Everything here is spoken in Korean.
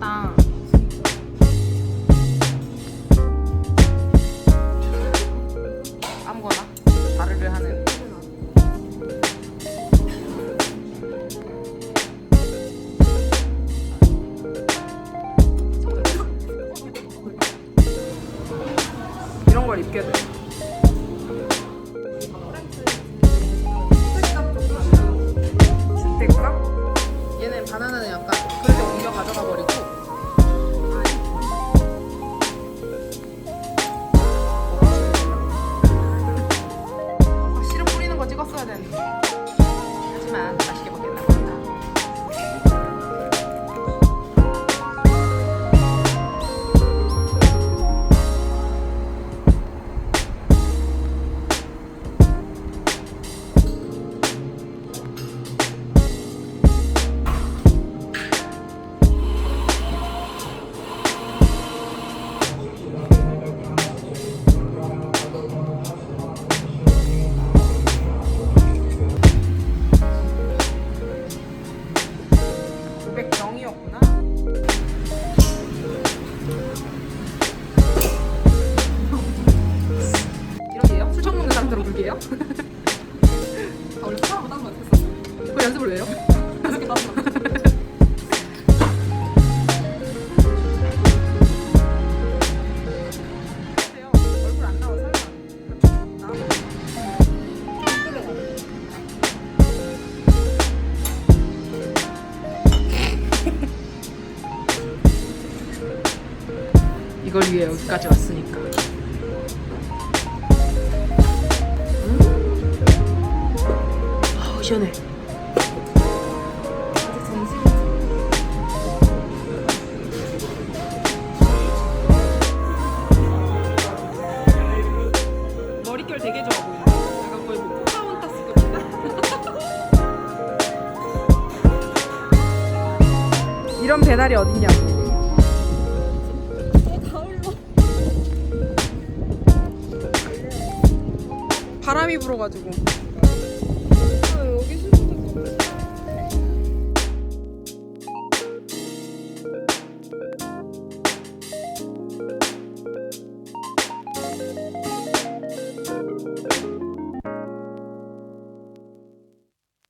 맛있겠다. 아무거나 자르를 하는. 이런 걸 입게 돼. 나나는 약간 그렇게 옮겨 가져가 버리고. 백경이었구나. 이러게요? 술 처음 먹는 사람들은 불게요? 아, 원래 사람 못한 거 같았어. 그 연습을 왜요? 이걸 위해 여기까지 왔으니까. 음. 아우 시원해. 이런 배달이 어딨냐고. 바람이 불어가지고.